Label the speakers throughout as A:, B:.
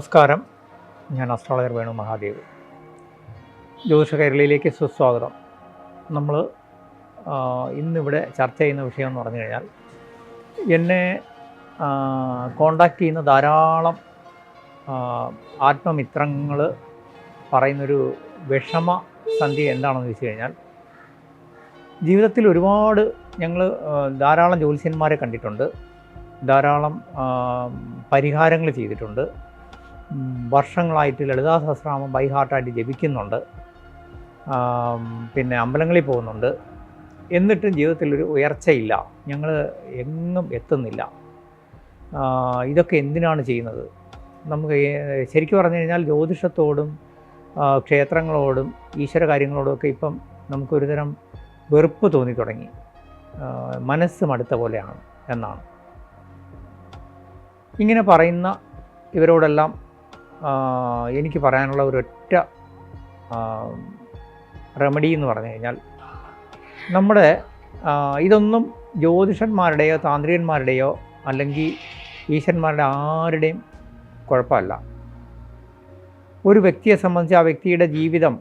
A: നമസ്കാരം. ഞാൻ അസ്ട്രോളജർ വേണു മഹാദേവ്. ജ്യോതിഷ കേരളയിലേക്ക് സുസ്വാഗതം. നമ്മൾ ഇന്നിവിടെ ചർച്ച ചെയ്യുന്ന വിഷയം എന്ന് പറഞ്ഞു കഴിഞ്ഞാൽ എന്നെ കോണ്ടാക്റ്റ് ചെയ്യുന്ന ധാരാളം ആത്മമിത്രങ്ങൾ പറയുന്നൊരു വിഷമ സന്ധി എന്താണെന്ന് വെച്ച് കഴിഞ്ഞാൽ ജീവിതത്തിൽ ഒരുപാട് ഞങ്ങൾ ധാരാളം ജ്യോത്സ്യന്മാരെ കണ്ടിട്ടുണ്ട്. ധാരാളം പരിഹാരങ്ങൾ ചെയ്തിട്ടുണ്ട്. വർഷങ്ങളായിട്ട് ലളിതാ സഹസ്രനാമം ബൈ ഹാർട്ടായിട്ട് ജപിക്കുന്നുണ്ട്. പിന്നെ അമ്പലങ്ങളിൽ പോകുന്നുണ്ട്. എന്നിട്ടും ജീവിതത്തിലൊരു ഉയർച്ചയില്ല. ഞങ്ങൾ എങ്ങും എത്തുന്നില്ല. ഇതൊക്കെ എന്തിനാണ് ചെയ്യുന്നത്? നമുക്ക് ശരിക്കും പറഞ്ഞു കഴിഞ്ഞാൽ ജ്യോതിഷത്തോടും ക്ഷേത്രങ്ങളോടും ഈശ്വര കാര്യങ്ങളോടും ഒക്കെ ഇപ്പം നമുക്കൊരുതരം വെറുപ്പ് തോന്നി തുടങ്ങി മനസ്സ് മടുത്ത പോലെയാണ് എന്നാണ്. ഇങ്ങനെ പറയുന്ന ഇവരോടെല്ലാം എനിക്ക് പറയാനുള്ള ഒരൊറ്റ റെമഡി എന്ന് പറഞ്ഞു കഴിഞ്ഞാൽ നമ്മുടെ ഇതൊന്നും ജ്യോതിഷന്മാരുടെയോ താന്ത്രികന്മാരുടെയോ അല്ലെങ്കിൽ ഈശ്വരന്മാരുടെ ആരുടെയും കുഴപ്പമല്ല. ഒരു വ്യക്തിയെ സംബന്ധിച്ച് ആ വ്യക്തിയുടെ ജീവിതം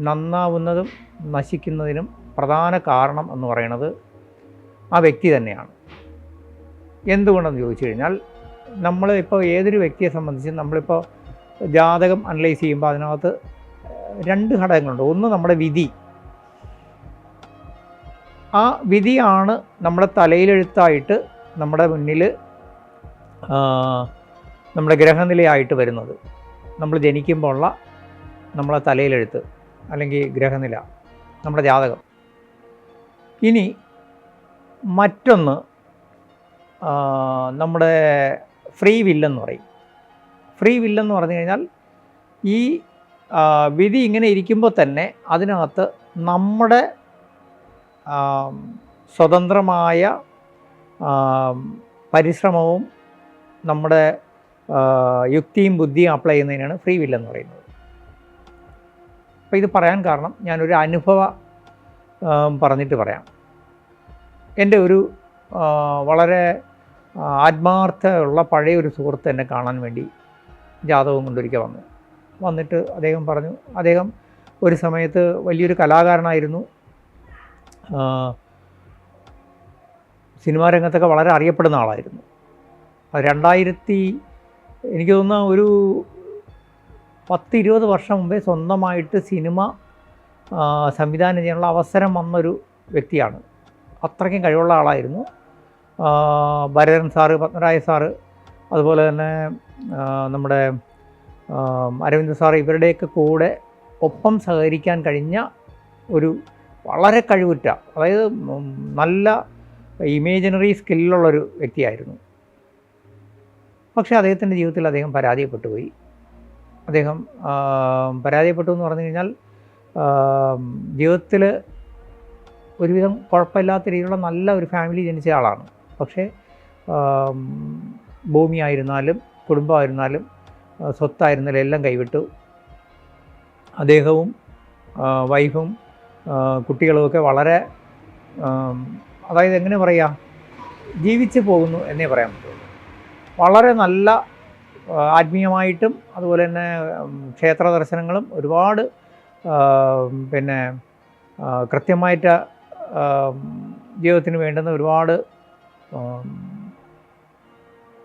A: നന്നാവുന്നതും നശിക്കുന്നതിനും പ്രധാന കാരണം എന്ന് പറയുന്നത് ആ വ്യക്തി തന്നെയാണ്. എന്തുകൊണ്ടെന്ന് ചോദിച്ചു കഴിഞ്ഞാൽ നമ്മൾ ഇപ്പോൾ ഏതൊരു വ്യക്തിയെ സംബന്ധിച്ച് നമ്മളിപ്പോൾ ജാതകം അനലൈസ് ചെയ്യുമ്പോൾ അതിനകത്ത് രണ്ട് ഘടകങ്ങളുണ്ട്. ഒന്ന് നമ്മുടെ വിധി. ആ വിധിയാണ് നമ്മുടെ തലയിലെഴുത്തായിട്ട് നമ്മുടെ മുന്നിൽ നമ്മുടെ ഗ്രഹനിലയായിട്ട് വരുന്നത്. നമ്മൾ ജനിക്കുമ്പോൾ ഉള്ള നമ്മളെ തലയിലെഴുത്ത് അല്ലെങ്കിൽ ഗ്രഹനില നമ്മുടെ ജാതകം. ഇനി മറ്റൊന്ന് നമ്മുടെ ഫ്രീ വില്ലെന്ന് പറയും. ഫ്രീ വില്ലെന്ന് പറഞ്ഞു കഴിഞ്ഞാൽ ഈ വിധി ഇങ്ങനെ ഇരിക്കുമ്പോൾ തന്നെ അതിനകത്ത് നമ്മുടെ സ്വതന്ത്രമായ പരിശ്രമവും നമ്മുടെ യുക്തിയും ബുദ്ധിയും അപ്ലൈ ചെയ്യുന്നതിനാണ് ഫ്രീ വില്ലെന്ന് പറയുന്നത്. അപ്പോൾ ഇത് പറയാൻ കാരണം ഞാനൊരു അനുഭവ പറഞ്ഞിട്ട് പറയാം. എന്റെ ഒരു വളരെ ആത്മാർത്ഥമുള്ള പഴയ ഒരു സുഹൃത്ത് എന്നെ കാണാൻ വേണ്ടി ജാതകം കൊണ്ടൊരിക്കൽ വന്നു. വന്നിട്ട് അദ്ദേഹം പറഞ്ഞു അദ്ദേഹം ഒരു സമയത്ത് വലിയൊരു കലാകാരനായിരുന്നു. സിനിമാ രംഗത്തൊക്കെ വളരെ അറിയപ്പെടുന്ന ആളായിരുന്നു. രണ്ടായിരത്തി എനിക്ക് തോന്നുന്ന ഒരു പത്ത് ഇരുപത് വർഷം മുമ്പേ സ്വന്തമായിട്ട് സിനിമ സംവിധാനം ചെയ്യാനുള്ള അവസരം വന്നൊരു വ്യക്തിയാണ്. അത്രയ്ക്കും കഴിവുള്ള ആളായിരുന്നു. ഭരതൻ സാറ് പത്മരായ സാറ് അതുപോലെ തന്നെ നമ്മുടെ അരവിന്ദ് സാറ് ഇവരുടെയൊക്കെ കൂടെ ഒപ്പം സഹകരിക്കാൻ കഴിഞ്ഞ ഒരു വളരെ കഴിവുറ്റ അതായത് നല്ല ഇമേജിനറി സ്കില്ലുള്ളൊരു വ്യക്തിയായിരുന്നു. പക്ഷേ അദ്ദേഹത്തിന്റെ ജീവിതത്തിൽ അദ്ദേഹം പരാജയപ്പെട്ടു പോയി. അദ്ദേഹം പരാജയപ്പെട്ടു എന്ന് പറഞ്ഞു കഴിഞ്ഞാൽ ജീവിതത്തിൽ ഒരുവിധം കുഴപ്പമില്ലാത്ത രീതിയിലുള്ള നല്ല ഒരു ഫാമിലി ജനിച്ച ആളാണ്. പക്ഷേ ഭൂമിയായിരുന്നാലും കുടുംബമായിരുന്നാലും സ്വത്തായിരുന്നാലും എല്ലാം കൈവിട്ടു. അദ്ദേഹവും വൈഫും കുട്ടികളുമൊക്കെ വളരെ അതായത് എങ്ങനെ പറയാം ജീവിച്ചു പോകുന്നു എന്നേ പറയാൻ പറ്റുള്ളൂ. വളരെ നല്ല ആത്മീയമായിട്ടും അതുപോലെ തന്നെ ക്ഷേത്ര ദർശനങ്ങളും ഒരുപാട് പിന്നെ കൃത്യമായിട്ട് ജീവിതത്തിന് വേണ്ടുന്ന ഒരുപാട്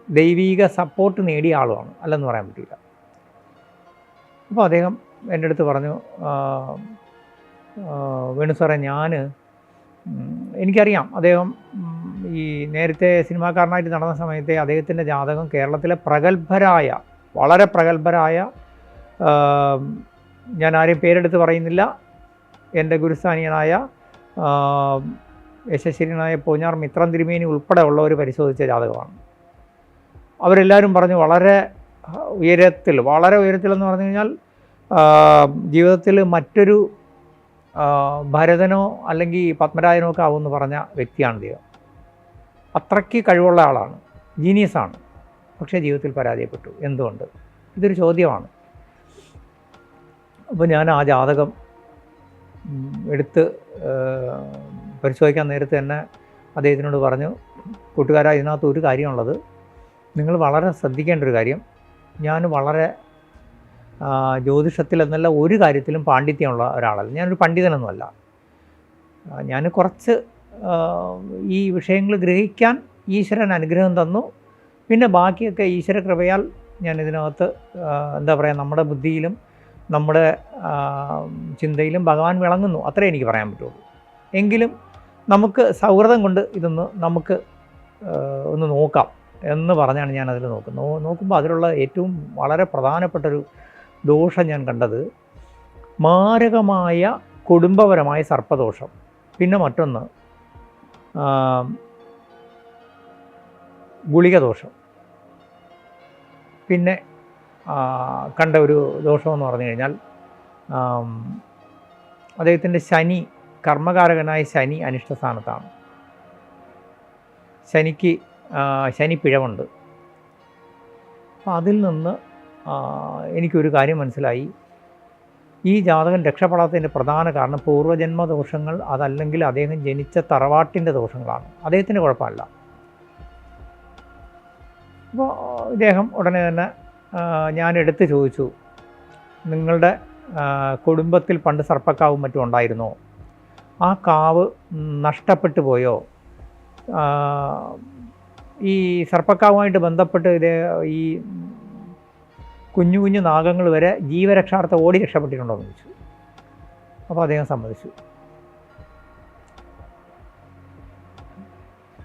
A: ദൈവീക സപ്പോർട്ട് നേടിയ ആളുമാണ്. അല്ലെന്ന് പറയാൻ പറ്റില്ല അപ്പോൾ അദ്ദേഹം എന്റെ അടുത്ത് പറഞ്ഞു വേണു സാറേ ഞാൻ എനിക്കറിയാം അദ്ദേഹം ഈ നേരത്തെ സിനിമാക്കാരനായിട്ട് നടന്ന സമയത്തെ അദ്ദേഹത്തിന്റെ ജാതകം കേരളത്തിലെ പ്രഗത്ഭരായ വളരെ പ്രഗത്ഭരായ ഞാൻ ആരെയും പേരെടുത്ത് പറയുന്നില്ല. എന്റെ ഗുരുസ്ഥാനീയനായ ആ, യശസ്വരനായ പൂഞ്ഞാർ മിത്രം തിരുമേനി ഉൾപ്പെടെ ഉള്ളവർ പരിശോധിച്ച ജാതകമാണ്. അവരെല്ലാവരും പറഞ്ഞു വളരെ ഉയരത്തിൽ വളരെ ഉയരത്തിലെന്ന് പറഞ്ഞു കഴിഞ്ഞാൽ ജീവിതത്തിൽ മറ്റൊരു ഭരതനോ അല്ലെങ്കിൽ പത്മരാജനോ ഒക്കെ ആവുമെന്ന് പറഞ്ഞ വ്യക്തിയാണ് ദൈവം. അത്രയ്ക്ക് കഴിവുള്ള ആളാണ്. ജീനിയസാണ് പക്ഷേ ജീവിതത്തിൽ പരാജയപ്പെട്ടു. എന്തുകൊണ്ട്? ഇതൊരു ചോദ്യമാണ്. അപ്പോൾ ഞാൻ ആ ജാതകം എടുത്ത് പരിശോധിക്കാൻ നേരത്തെ തന്നെ അദ്ദേഹത്തിനോട് പറഞ്ഞു കൂട്ടുകാരാ ഇതിനകത്ത് ഒരു കാര്യമുള്ളത്. നിങ്ങൾ വളരെ ശ്രദ്ധിക്കേണ്ട ഒരു കാര്യം. ഞാൻ വളരെ ജ്യോതിഷത്തിൽ എന്നല്ല ഒരു കാര്യത്തിലും പാണ്ഡിത്യമുള്ള ഒരാളല്ല. ഞാനൊരു പണ്ഡിതനൊന്നുമല്ല. ഞാൻ കുറച്ച് ഈ വിഷയങ്ങൾ ഗ്രഹിക്കാൻ ഈശ്വരൻ അനുഗ്രഹം തന്നു. പിന്നെ ബാക്കിയൊക്കെ ഈശ്വര കൃപയാൽ ഞാൻ ഇതിനകത്ത് എന്താ പറയുക നമ്മുടെ ബുദ്ധിയിലും നമ്മുടെ ചിന്തയിലും ഭഗവാൻ വിളങ്ങുന്നു. അത്രേ എനിക്ക് പറയാൻ പറ്റുള്ളൂ. എങ്കിലും നമുക്ക് സൗഹൃദം കൊണ്ട് ഇതൊന്ന് നമുക്ക് ഒന്ന് നോക്കാം എന്ന് പറഞ്ഞാണ് ഞാൻ അതിൽ നോക്കുന്നത് നോക്കുമ്പോൾ അതിലുള്ള ഏറ്റവും വളരെ പ്രധാനപ്പെട്ടൊരു ദോഷം ഞാൻ കണ്ടത് മാരകമായ കുടുംബപരമായ സർപ്പദോഷം. പിന്നെ മറ്റൊന്ന് ഗുളികദോഷം. പിന്നെ കണ്ട ഒരു ദോഷമെന്ന് പറഞ്ഞു കഴിഞ്ഞാൽ അദ്ദേഹത്തിന്റെ ശനി കർമ്മകാരകനായ ശനി അനിഷ്ടസ്ഥാനത്താണ്. ശനിക്ക് ആ, ശനി പിഴവുണ്ട്. അപ്പം അതിൽ നിന്ന് എനിക്കൊരു കാര്യം മനസ്സിലായി. ഈ ജാതകൻ രക്ഷപ്പെടാത്തതിന്റെ പ്രധാന കാരണം പൂർവജന്മ ദോഷങ്ങൾ അതല്ലെങ്കിൽ അദ്ദേഹം ജനിച്ച തറവാട്ടിന്റെ ദോഷങ്ങളാണ്. അദ്ദേഹത്തിന്റെ കുഴപ്പമല്ല. അപ്പോൾ ഇദ്ദേഹം ഉടനെ തന്നെ ഞാൻ എടുത്തു ചോദിച്ചു നിങ്ങളുടെ കുടുംബത്തിൽ പണ്ട് സർപ്പക്കാവും മറ്റും ഉണ്ടായിരുന്നോ? ആ കാവ് നഷ്ടപ്പെട്ടു പോയോ? ഈ സർപ്പക്കാവുമായിട്ട് ബന്ധപ്പെട്ട് ഇത് ഈ കുഞ്ഞു കുഞ്ഞു നാഗങ്ങൾ വരെ ജീവരക്ഷാർത്ഥം ഓടി രക്ഷപ്പെട്ടിട്ടുണ്ടോ എന്ന് ചോദിച്ചു. അപ്പോൾ അദ്ദേഹം സമ്മതിച്ചു.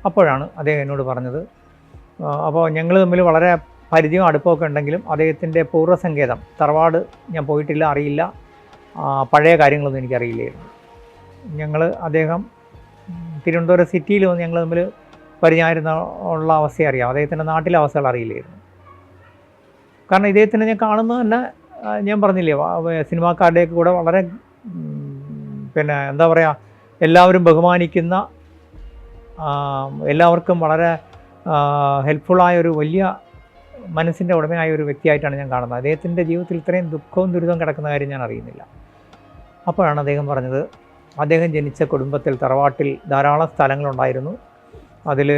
A: അപ്പോഴാണ് അദ്ദേഹം എന്നോട് പറഞ്ഞത് അപ്പോൾ ഞങ്ങൾ തമ്മിൽ വളരെ പരിചയവും അടുപ്പമൊക്കെ ഉണ്ടെങ്കിലും അദ്ദേഹത്തിന്റെ പൂർവസങ്കേതം തറവാട് ഞാൻ പോയിട്ടില്ല അറിയില്ല. പഴയ കാര്യങ്ങളൊന്നും എനിക്കറിയില്ലായിരുന്നു. ഞങ്ങൾ അദ്ദേഹം തിരുവനന്തപുരം സിറ്റിയിൽ വന്ന് ഞങ്ങൾ തമ്മിൽ പരിചയമായിരുന്ന ഉള്ള അവസ്ഥ അറിയാം. അദ്ദേഹത്തിന്റെ നാട്ടിലെ അവസ്ഥകൾ അറിയില്ലായിരുന്നു. കാരണം ഇദ്ദേഹത്തിനെ ഞാൻ കാണുന്നത് തന്നെ ഞാൻ പറഞ്ഞില്ലേ സിനിമാക്കാരുടെയൊക്കെ കൂടെ വളരെ പിന്നെ എന്താ പറയുക എല്ലാവരും ബഹുമാനിക്കുന്ന എല്ലാവർക്കും വളരെ ഹെൽപ്ഫുള്ളായ ഒരു വലിയ മനസ്സിന്റെ ഉടമയായ ഒരു വ്യക്തിയായിട്ടാണ് ഞാൻ കാണുന്നത്. അദ്ദേഹത്തിന്റെ ജീവിതത്തിൽ ഇത്രയും ദുഃഖവും ദുരിതവും കിടക്കുന്ന കാര്യം ഞാൻ അറിയുന്നില്ല. അപ്പോഴാണ് അദ്ദേഹം പറഞ്ഞത് അദ്ദേഹം ജനിച്ച കുടുംബത്തിൽ തറവാട്ടിൽ ധാരാളം സ്ഥലങ്ങളുണ്ടായിരുന്നു. അതിൽ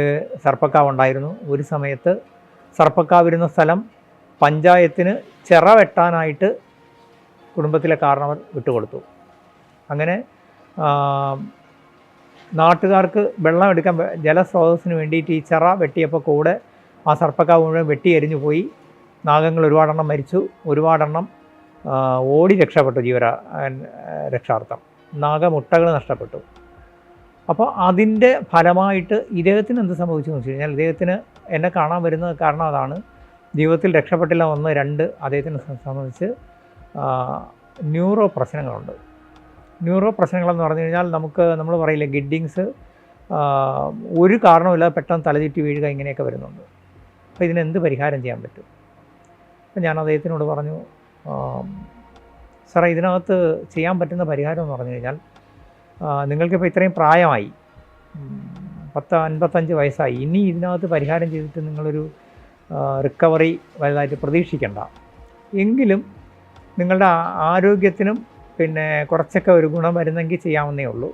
A: സർപ്പക്കാവ് ഉണ്ടായിരുന്നു. ഒരു സമയത്ത് സർപ്പക്കാവ് ഇരുന്ന സ്ഥലം പഞ്ചായത്തിന് ചിറ വെട്ടാനായിട്ട് കുടുംബത്തിലെ കാരണവർ വിട്ടുകൊടുത്തു. അങ്ങനെ നാട്ടുകാർക്ക് വെള്ളം എടുക്കാൻ ജലസ്രോതസ്സിന് വേണ്ടിയിട്ട് ഈ ചിറ വെട്ടിയപ്പോൾ കൂടെ ആ സർപ്പക്കാവ് മുഴുവൻ വെട്ടി എരിഞ്ഞു പോയി. നാഗങ്ങൾ ഒരുപാടെണ്ണം മരിച്ചു. ഒരുപാടെണ്ണം ഓടി രക്ഷപ്പെട്ടു ജീവരാ രക്ഷാർത്ഥം. നാഗമുട്ടകൾ നഷ്ടപ്പെട്ടു. അപ്പോൾ അതിന്റെ ഫലമായിട്ട് ഇദ്ദേഹത്തിന് എന്ത് സംഭവിച്ചു എന്ന് വെച്ച് കഴിഞ്ഞാൽ ഇദ്ദേഹത്തിന് എന്നെ കാണാൻ വരുന്ന കാരണം അതാണ്. ജീവിതത്തിൽ രക്ഷപ്പെട്ടില്ല ഒന്ന് രണ്ട് അദ്ദേഹത്തിനെ സംബന്ധിച്ച് ന്യൂറോ പ്രശ്നങ്ങളുണ്ട്. ന്യൂറോ പ്രശ്നങ്ങളെന്ന് പറഞ്ഞു കഴിഞ്ഞാൽ നമുക്ക് നമ്മൾ പറയില്ല ഗിഡ്ഡിങ്സ് ഒരു കാരണവുമില്ലാതെ പെട്ടെന്ന് തലചുറ്റി വീഴുക ഇങ്ങനെയൊക്കെ വരുന്നുണ്ട്. അപ്പോൾ ഇതിനെന്ത് പരിഹാരം ചെയ്യാൻ പറ്റും? അപ്പം ഞാൻ അദ്ദേഹത്തിനോട് പറഞ്ഞു സാറേ ഇതിനകത്ത് ചെയ്യാൻ പറ്റുന്ന പരിഹാരം എന്ന് പറഞ്ഞു കഴിഞ്ഞാൽ നിങ്ങൾക്കിപ്പോൾ ഇത്രയും പ്രായമായി പത്ത് അൻപത്തഞ്ച് വയസ്സായി ഇനി ഇതിനകത്ത് പരിഹാരം ചെയ്തിട്ട് നിങ്ങളൊരു റിക്കവറി വലുതായിട്ട് പ്രതീക്ഷിക്കേണ്ട. എങ്കിലും നിങ്ങളുടെ ആരോഗ്യത്തിനും പിന്നെ കുറച്ചൊക്കെ ഒരു ഗുണം വരുന്നെങ്കിൽ ചെയ്യാവുന്നേ ഉള്ളൂ.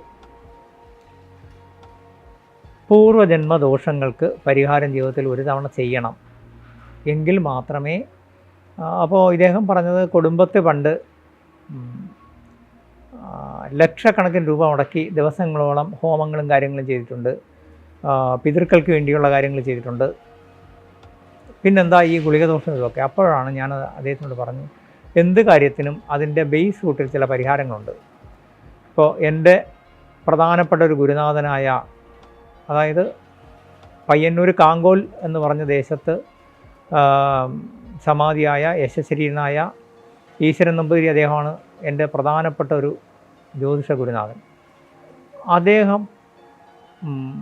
A: പൂർവജന്മ ദോഷങ്ങൾക്ക് പരിഹാരം ജീവിതത്തിൽ ഒരു തവണ ചെയ്യണം. എങ്കിൽ മാത്രമേ അപ്പോൾ ഇദ്ദേഹം പറഞ്ഞത് കുടുംബത്തെ പണ്ട് ലക്ഷക്കണക്കിന് രൂപ മുടക്കി ദിവസങ്ങളോളം ഹോമങ്ങളും കാര്യങ്ങളും ചെയ്തിട്ടുണ്ട്. പിതൃക്കൾക്ക് വേണ്ടിയുള്ള കാര്യങ്ങൾ ചെയ്തിട്ടുണ്ട്. പിന്നെന്താ ഈ ഗുളിക ദോഷം ഇതൊക്കെ? അപ്പോഴാണ് ഞാൻ അദ്ദേഹത്തിനോട് പറഞ്ഞു എന്ത് കാര്യത്തിനും അതിന്റെ ബേസ് റൂട്ടിൽ ചില പരിഹാരങ്ങളുണ്ട്. ഇപ്പോൾ എന്റെ പ്രധാനപ്പെട്ട ഒരു ഗുരുനാഥനായ അതായത് പയ്യന്നൂർ കാങ്കോൽ എന്ന് പറഞ്ഞ ദേശത്ത് സമാധിയായ യശശരീരനായ ഈശ്വരൻ നമ്പൂതിരി അദ്ദേഹമാണ് എന്റെ പ്രധാനപ്പെട്ട ഒരു ജ്യോതിഷ ഗുരുനാഥൻ അദ്ദേഹം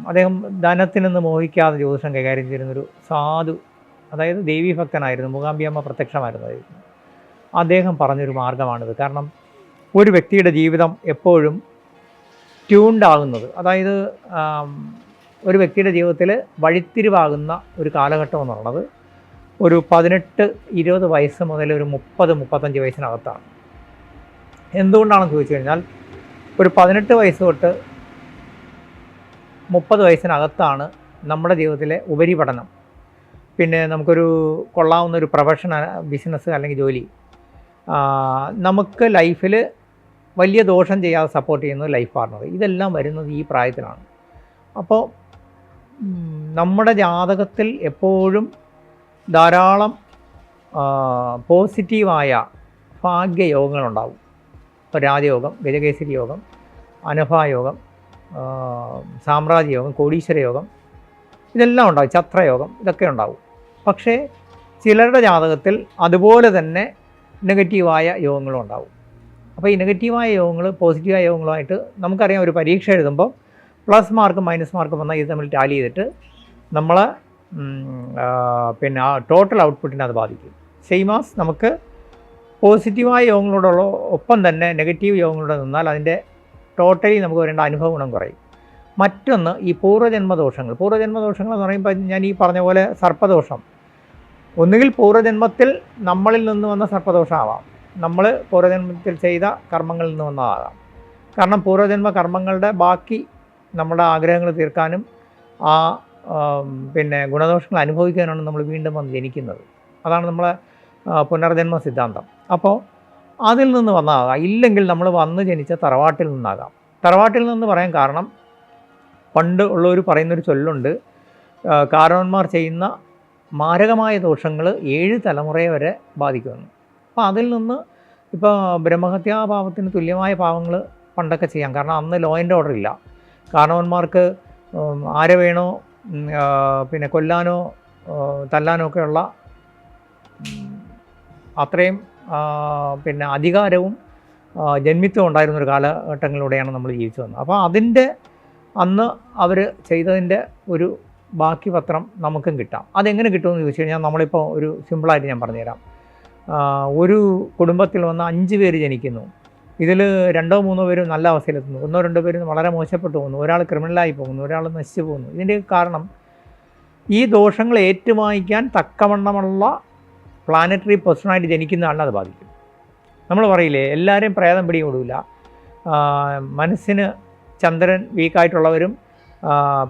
A: അദ്ദേഹം ധനത്തിൽ നിന്ന് മോഹിക്കാതെ ജ്യോതിഷം കൈകാര്യം ചെയ്യുന്നൊരു സാധു അതായത് ദേവീഭക്തനായിരുന്നു മൂകാംബിയമ്മ പ്രത്യക്ഷമായിരുന്നു. അദ്ദേഹം പറഞ്ഞൊരു മാർഗമാണിത് കാരണം ഒരു വ്യക്തിയുടെ ജീവിതം എപ്പോഴും ട്യൂൺഡാകുന്നത് അതായത് ഒരു വ്യക്തിയുടെ ജീവിതത്തിൽ വഴിത്തിരിവാകുന്ന ഒരു കാലഘട്ടം എന്ന് പറയുന്നത് ഒരു പതിനെട്ട് ഇരുപത് വയസ്സ് മുതൽ ഒരു മുപ്പത് മുപ്പത്തഞ്ച് വയസ്സിനകത്താണ്. എന്തുകൊണ്ടാണെന്ന് ചോദിച്ചു കഴിഞ്ഞാൽ ഒരു പതിനെട്ട് വയസ്സ് തൊട്ട് മുപ്പത് വയസ്സിനകത്താണ് നമ്മുടെ ജീവിതത്തിലെ ഉപരിപഠനം. പിന്നെ നമുക്കൊരു കൊള്ളാവുന്ന ഒരു പ്രൊഫഷൻ ബിസിനസ് അല്ലെങ്കിൽ ജോലി. നമുക്ക് ലൈഫിൽ വലിയ ദോഷം ചെയ്യാതെ സപ്പോർട്ട് ചെയ്യുന്ന ലൈഫ് പാർട്ണർ ഇതെല്ലാം വരുന്നത് ഈ പ്രായത്തിലാണ്. അപ്പോൾ നമ്മുടെ ജാതകത്തിൽ എപ്പോഴും ധാരാളം പോസിറ്റീവായ ഭാഗ്യയോഗങ്ങളുണ്ടാവും. ഇപ്പോൾ രാജയോഗം ഗജകേസരി യോഗം അനഭായോഗം സാമ്രാജ്യയോഗം സാമ്രാജ്യ യോഗം കോടീശ്വര യോഗം ഇതെല്ലാം ഉണ്ടാവും ചത്രയോഗം ഇതൊക്കെ ഉണ്ടാവും. പക്ഷേ ചിലരുടെ ജാതകത്തിൽ അതുപോലെ തന്നെ നെഗറ്റീവായ യോഗങ്ങളും ഉണ്ടാവും അപ്പോൾ ഈ നെഗറ്റീവായ യോഗങ്ങൾ പോസിറ്റീവായ യോഗങ്ങളുമായിട്ട് നമുക്കറിയാം ഒരു പരീക്ഷ എഴുതുമ്പോൾ പ്ലസ് മാർക്കും മൈനസ് മാർക്കും വന്നാൽ ഇത് തമ്മിൽ ടാലി ചെയ്തിട്ട് നമ്മളെ പിന്നെ ആ ടോട്ടൽ ഔട്ട്പുട്ടിനെ അത് ബാധിക്കും. സെയിമാസ് നമുക്ക് പോസിറ്റീവായ യോഗങ്ങളോടുള്ള ഒപ്പം തന്നെ നെഗറ്റീവ് യോഗങ്ങളോട് നിന്നാൽ അതിന്റെ ടോട്ടലി നമുക്ക് വരേണ്ട അനുഭവ ഗുണം കുറയും. മറ്റൊന്ന് ഈ പൂർവജന്മദോഷങ്ങൾ. പൂർവജന്മദോഷങ്ങൾ എന്ന് പറയുമ്പോൾ ഞാൻ ഈ പറഞ്ഞ പോലെ സർപ്പദോഷം. ഒന്നുകിൽ പൂർവജന്മത്തിൽ നമ്മളിൽ നിന്ന് വന്ന സർപ്പദോഷമാവാം. നമ്മൾ പൂർവജന്മത്തിൽ ചെയ്ത കർമ്മങ്ങളിൽ നിന്ന് വന്നതാകാം. കാരണം പൂർവജന്മ കർമ്മങ്ങളുടെ ബാക്കി നമ്മുടെ ആഗ്രഹങ്ങൾ തീർക്കാനും ആ പിന്നെ ഗുണദോഷങ്ങൾ അനുഭവിക്കാനാണ് നമ്മൾ വീണ്ടും വന്ന് ജനിക്കുന്നത്. അതാണ് നമ്മളെ പുനർജന്മ സിദ്ധാന്തം. അപ്പോൾ അതിൽ നിന്ന് വന്നതാകാം ഇല്ലെങ്കിൽ നമ്മൾ വന്ന് ജനിച്ച തറവാട്ടിൽ നിന്നാകാം. തറവാട്ടിൽ നിന്ന് പറയാൻ കാരണം പണ്ട് ഉള്ളവർ പറയുന്നൊരു ചൊല്ലുണ്ട് കാരണവന്മാർ ചെയ്യുന്ന മാരകമായ ദോഷങ്ങൾ ഏഴ് തലമുറയെ വരെ ബാധിക്കുന്നു. അപ്പോൾ അതിൽ നിന്ന് ഇപ്പോൾ ബ്രഹ്മഹത്യാഭാവത്തിന് തുല്യമായ പാവങ്ങൾ പണ്ടൊക്കെ ചെയ്യാം. കാരണം അന്ന് ലോ ആൻഡ് ഓർഡർ ഇല്ല. കാരണവന്മാർക്ക് ആരെ വേണോ പിന്നെ കൊല്ലാനോ തല്ലാനോ ഒക്കെയുള്ള അത്രയും പിന്നെ അധികാരവും ജന്മിത്വം ഉണ്ടായിരുന്ന ഒരു കാലഘട്ടങ്ങളിലൂടെയാണ് നമ്മൾ ജീവിച്ചു വന്നത്. അപ്പോൾ അതിന്റെ അന്ന് അവർ ചെയ്തതിന്റെ ഒരു ബാക്കി പത്രം നമുക്കും കിട്ടാം. അതെങ്ങനെ കിട്ടുമെന്ന് ചോദിച്ചു കഴിഞ്ഞാൽ നമ്മളിപ്പോൾ ഒരു സിമ്പിളായിട്ട് ഞാൻ പറഞ്ഞുതരാം. ഒരു കുടുംബത്തിൽ വന്ന് അഞ്ച് പേര് ജനിക്കുന്നു. ഇതിൽ രണ്ടോ മൂന്നോ പേരും നല്ല അവസ്ഥയിലെത്തുന്നു. ഒന്നോ രണ്ടോ പേരും വളരെ മോശപ്പെട്ടു പോകുന്നു. ഒരാൾ ക്രിമിനലായി പോകുന്നു. ഒരാൾ നശിച്ചു പോകുന്നു. ഇതിന്റെ കാരണം ഈ ദോഷങ്ങൾ ഏറ്റുവാങ്ങിക്കാൻ തക്കവണ്ണമുള്ള പ്ലാനറ്ററി പേഴ്സണായിട്ട് ജനിക്കുന്ന ആളിനെ അത് ബാധിക്കും. നമ്മൾ പറയില്ലേ എല്ലാവരെയും പ്രേതം പിടികൂടില്ല മനസ്സിന് ചന്ദ്രൻ വീക്കായിട്ടുള്ളവരും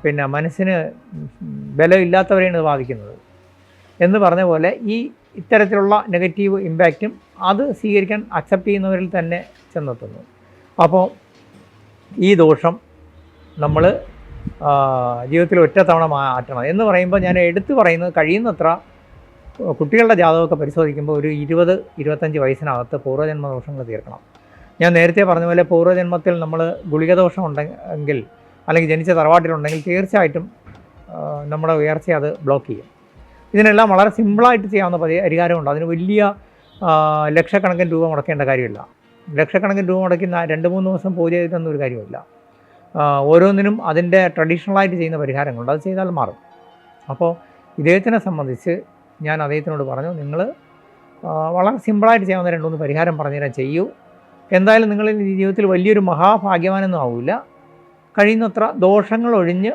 A: പിന്നെ മനസ്സിന് ബലമില്ലാത്തവരെയാണ് ഇത് ബാധിക്കുന്നത്. എന്ന് പറഞ്ഞ പോലെ ഈ ഇത്തരത്തിലുള്ള നെഗറ്റീവ് ഇമ്പാക്റ്റും അത് സ്വീകരിക്കാൻ അക്സെപ്റ്റ് ചെയ്യുന്നവരിൽ തന്നെ ചെന്നെത്തുന്നു അപ്പോൾ ഈ ദോഷം നമ്മൾ ജീവിതത്തിൽ ഒറ്റ തവണ മാറ്റണം. എന്ന് പറയുമ്പോൾ ഞാൻ എടുത്തു പറയുന്നത് കഴിയുന്നത്ര കുട്ടികളുടെ ജാതകമൊക്കെ പരിശോധിക്കുമ്പോൾ ഒരു ഇരുപത് ഇരുപത്തഞ്ച് വയസ്സിനകത്ത് പൂർവജന്മ ദോഷങ്ങൾ തീർക്കണം. ഞാൻ നേരത്തെ പറഞ്ഞ പോലെ പൂർവജന്മത്തിൽ നമ്മൾ ഗുളികദോഷം ഉണ്ടെങ്കിൽ അല്ലെങ്കിൽ ജനിച്ച തറവാട്ടിലുണ്ടെങ്കിൽ തീർച്ചയായിട്ടും നമ്മുടെ ഉയർച്ചയെ അത് ബ്ലോക്ക് ചെയ്യും. ഇതിനെല്ലാം വളരെ സിമ്പിളായിട്ട് ചെയ്യാവുന്ന പരിഹാരമുണ്ട്. അതിന് വലിയ ലക്ഷക്കണക്കിന് രൂപ മുടക്കേണ്ട കാര്യമില്ല. ലക്ഷക്കണക്കിന് രൂപ മുടക്കി രണ്ട് മൂന്ന് ദിവസം പൂജ ചെയ്തിട്ടൊന്നും ഒരു കാര്യമില്ല ഓരോന്നിനും അതിന്റെ ട്രഡീഷണലായിട്ട് ചെയ്യുന്ന പരിഹാരങ്ങളുണ്ട്. അത് ചെയ്താൽ മാറും. അപ്പോൾ ഇദ്ദേഹത്തിനെ സംബന്ധിച്ച് ഞാൻ അദ്ദേഹത്തിനോട് പറഞ്ഞു നിങ്ങൾ വളരെ സിമ്പിളായിട്ട് ചെയ്യാവുന്ന രണ്ട് മൂന്ന് പരിഹാരം പറഞ്ഞുതരാൻ ചെയ്യൂ. എന്തായാലും നിങ്ങളുടെ ജീവിതത്തിൽ വലിയൊരു മഹാഭാഗ്യവാനൊന്നും ആവില്ല. കഴിയുന്നത്ര ദോഷങ്ങൾ ഒഴിഞ്ഞ്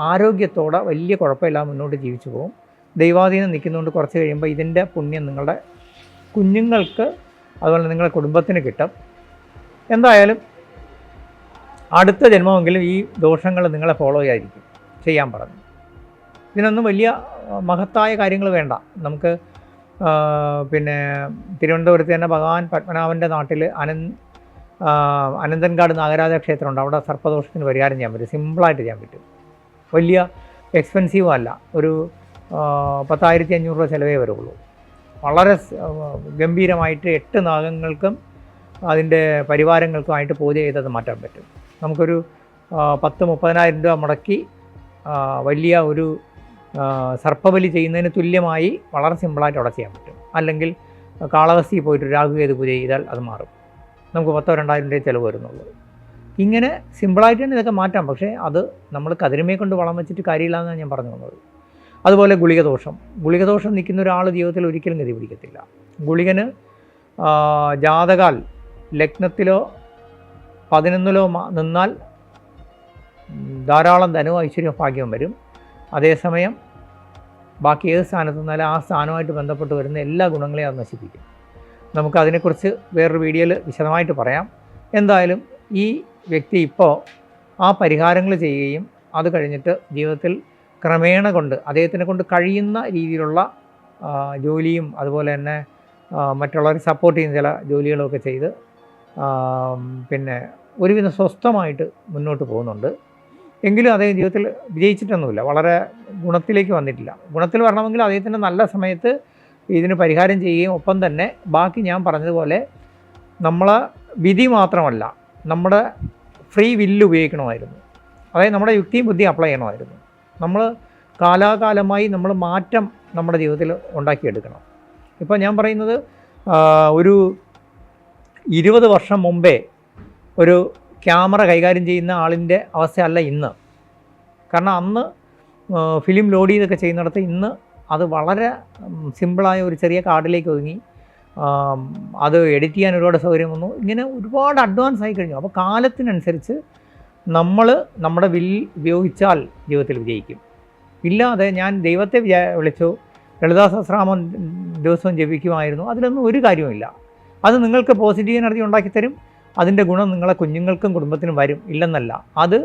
A: ആരോഗ്യത്തോടെ വലിയ കുഴപ്പമില്ലാതെ മുന്നോട്ട് ജീവിച്ചു പോകും ദൈവാധീനം നിൽക്കുന്നതുകൊണ്ട് കുറച്ച് കഴിയുമ്പോൾ ഇതിന്റെ പുണ്യം നിങ്ങളുടെ കുഞ്ഞുങ്ങൾക്ക് അതുപോലെ നിങ്ങളുടെ കുടുംബത്തിന് കിട്ടും. എന്തായാലും അടുത്ത ജന്മമെങ്കിലും ഈ ദോഷങ്ങൾ നിങ്ങളെ ഫോളോ ചെയ്യാതിരിക്കും. ചെയ്യാൻ പറഞ്ഞു. ഇതിനൊന്നും വലിയ മഹത്തായ കാര്യങ്ങൾ വേണ്ട. നമുക്ക് പിന്നെ തിരുവനന്തപുരത്ത് തന്നെ ഭഗവാൻ പത്മനാഭന്റെ നാട്ടിൽ ആ, അനന്തൻകാട് നാഗരാജ ക്ഷേത്രമുണ്ട്. അവിടെ സർപ്പദോഷത്തിന് പരിഹാരം ചെയ്യാൻ പറ്റും. സിമ്പിളായിട്ട് ചെയ്യാൻ പറ്റും. വലിയ എക്സ്പെൻസീവും അല്ല. ഒരു പത്തായിരത്തി അഞ്ഞൂറ് രൂപ ചിലവേ വരുള്ളൂ. വളരെ ഗംഭീരമായിട്ട് എട്ട് നാഗങ്ങൾക്കും അതിന്റെ പരിവാരങ്ങൾക്കുമായിട്ട് പൂജ ചെയ്തത് മാറ്റാൻ പറ്റും. നമുക്കൊരു പത്ത് മുപ്പതിനായിരം രൂപ മുടക്കി വലിയ ഒരു സർപ്പബലി ചെയ്യുന്നതിന് തുല്യമായി വളരെ സിമ്പിളായിട്ട് അവിടെ ചെയ്യാൻ പറ്റും. അല്ലെങ്കിൽ കാളഹസ്തി പോയിട്ട് രാഹുകേതു പൂജ ചെയ്താൽ അത് മാറും. നമുക്ക് പത്തോ രണ്ടായിരം രൂപ ചിലവ് വരുന്നുള്ളൂ. ഇങ്ങനെ സിമ്പിളായിട്ട് തന്നെ ഇതൊക്കെ മാറ്റാം. പക്ഷേ അത് നമ്മൾ കതിരുമയെ കൊണ്ട് വളം വെച്ചിട്ട് കാര്യമില്ലാന്നാണ് ഞാൻ പറഞ്ഞു വന്നത്. അതുപോലെ ഗുളികദോഷം. ഗുളികദോഷം നിൽക്കുന്ന ഒരാൾ ജീവിതത്തിൽ ഒരിക്കലും ഗതി പിടിക്കത്തില്ല. ഗുളികന് ജാതകാൽ ലഗ്നത്തിലോ പതിനൊന്നിലോ നിന്നാൽ ധാരാളം ധനവും ഐശ്വര്യവും ഭാഗ്യവും വരും. അതേസമയം ബാക്കി ഏത് സ്ഥാനത്ത് നിന്നാലും ആ സ്ഥാനവുമായിട്ട് ബന്ധപ്പെട്ട് വരുന്ന എല്ലാ ഗുണങ്ങളെയും അത് നശിപ്പിക്കും. നമുക്ക് അതിനെക്കുറിച്ച് വേറൊരു വീഡിയോയിൽ വിശദമായിട്ട് പറയാം. എന്തായാലും ഈ വ്യക്തി ഇപ്പോൾ ആ പരിഹാരങ്ങൾ ചെയ്യുകയും അത് കഴിഞ്ഞിട്ട് ജീവിതത്തിൽ ക്രമേണ കൊണ്ട് അദ്ദേഹത്തിനെ കൊണ്ട് കഴിയുന്ന രീതിയിലുള്ള ജോലിയും അതുപോലെ തന്നെ മറ്റുള്ളവരെ സപ്പോർട്ട് ചെയ്യുന്ന ചില ജോലികളൊക്കെ ചെയ്ത് പിന്നെ ഒരുവിധം സ്വസ്ഥമായിട്ട് മുന്നോട്ട് പോകുന്നുണ്ട്. എങ്കിലും അദ്ദേഹം ജീവിതത്തിൽ വിജയിച്ചിട്ടൊന്നുമില്ല. വളരെ ഗുണത്തിലേക്ക് വന്നിട്ടില്ല. ഗുണത്തിൽ വരണമെങ്കിൽ അദ്ദേഹത്തിന്റെ നല്ല സമയത്ത് ഇതിന് പരിഹാരം ചെയ്യുകയും ഒപ്പം തന്നെ ബാക്കി ഞാൻ പറഞ്ഞതുപോലെ നമ്മളെ വിധി മാത്രമല്ല നമ്മുടെ ഫ്രീ വില്ല് ഉപയോഗിക്കണമായിരുന്നു. അതായത് നമ്മുടെ യുക്തിയും ബുദ്ധിയും അപ്ലൈ ചെയ്യണമായിരുന്നു. നമ്മൾ കാലാകാലമായി നമ്മൾ മാറ്റം നമ്മുടെ ജീവിതത്തിൽ ഉണ്ടാക്കിയെടുക്കണം. ഇപ്പോൾ ഞാൻ പറയുന്നത് ഒരു ഇരുപത് വർഷം മുമ്പേ ഒരു ക്യാമറ കൈകാര്യം ചെയ്യുന്ന ആളിന്റെ അവസ്ഥയല്ല ഇന്ന്. കാരണം അന്ന് ഫിലിം ലോഡ് ചെയ്തൊക്കെ ചെയ്യുന്നിടത്ത് ഇന്ന് അത് വളരെ സിമ്പിളായ ഒരു ചെറിയ കാർഡിലേക്ക് ഒതുങ്ങി. അത് എഡിറ്റ് ചെയ്യാൻ ഒരുപാട് സൗകര്യം വന്നു. ഇങ്ങനെ ഒരുപാട് അഡ്വാൻസ് ആയി കഴിഞ്ഞു. അപ്പോൾ കാലത്തിനനുസരിച്ച് നമ്മൾ നമ്മുടെ വിൽ ഉപയോഗിച്ചാൽ ജീവിതത്തിൽ വിജയിക്കും. ഇല്ലാതെ ഞാൻ ദൈവത്തെ വിചാ വിളിച്ചു ലളിതാസഹസ്രാമം ദിവസവും ജപിക്കുമായിരുന്നു അതിലൊന്നും ഒരു കാര്യവുമില്ല. അത് നിങ്ങൾക്ക് പോസിറ്റീവ് എനർജി ഉണ്ടാക്കിത്തരും അതിന്റെ ഗുണം നിങ്ങളെ കുഞ്ഞുങ്ങൾക്കും കുടുംബത്തിനും വരും ഇല്ലെന്നല്ല. അത്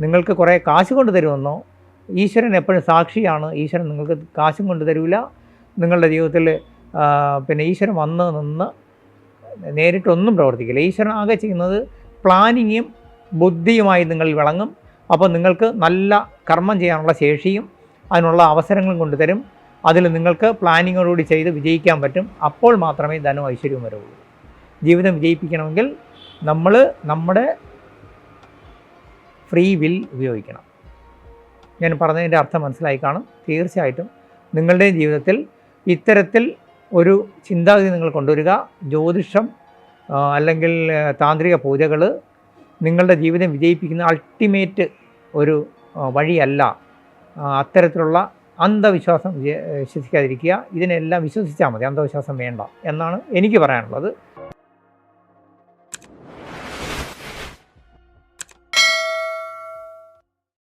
A: നിങ്ങൾക്ക് കുറേ കാശ് കൊണ്ട് തരുമെന്നോ ഈശ്വരൻ എപ്പോഴും സാക്ഷിയാണ് ഈശ്വരൻ നിങ്ങൾക്ക് കാശും കൊണ്ട് തരില്ല നിങ്ങളുടെ ജീവിതത്തിൽ പിന്നെ ഈശ്വരൻ വന്ന് നിന്ന് നേരിട്ടൊന്നും പ്രവർത്തിക്കില്ല. ഈശ്വരൻ ആകെ ചെയ്യുന്നത് പ്ലാനിങ്ങും ബുദ്ധിയുമായി നിങ്ങൾ വിളങ്ങും. അപ്പോൾ നിങ്ങൾക്ക് നല്ല കർമ്മം ചെയ്യാനുള്ള ശേഷിയും അതിനുള്ള അവസരങ്ങളും കൊണ്ടുതരും. അതിൽ നിങ്ങൾക്ക് പ്ലാനിങ്ങോടുകൂടി ചെയ്ത് വിജയിക്കാൻ പറ്റും. അപ്പോൾ മാത്രമേ ധനവും ഐശ്വര്യവും വരുള്ളൂ ജീവിതം വിജയിപ്പിക്കണമെങ്കിൽ നമ്മൾ നമ്മുടെ ഫ്രീ വിൽ ഉപയോഗിക്കണം. ഞാൻ പറഞ്ഞതിന്റെ അർത്ഥം മനസ്സിലായി കാണും. തീർച്ചയായിട്ടും നിങ്ങളുടെ ജീവിതത്തിൽ ഇത്തരത്തിൽ ഒരു ചിന്താഗതി നിങ്ങൾ കൊണ്ടുവരിക. ജ്യോതിഷം അല്ലെങ്കിൽ താന്ത്രിക പൂജകൾ നിങ്ങളുടെ ജീവിതം വിജയിപ്പിക്കുന്ന അൾട്ടിമേറ്റ് ഒരു വഴിയല്ല. അത്തരത്തിലുള്ള അന്ധവിശ്വാസം വിശ്വസിക്കാതിരിക്കുക. ഇതിനെല്ലാം വിശ്വസിച്ചാൽ മതി. അന്ധവിശ്വാസം വേണ്ട എന്നാണ് എനിക്ക് പറയാനുള്ളത്.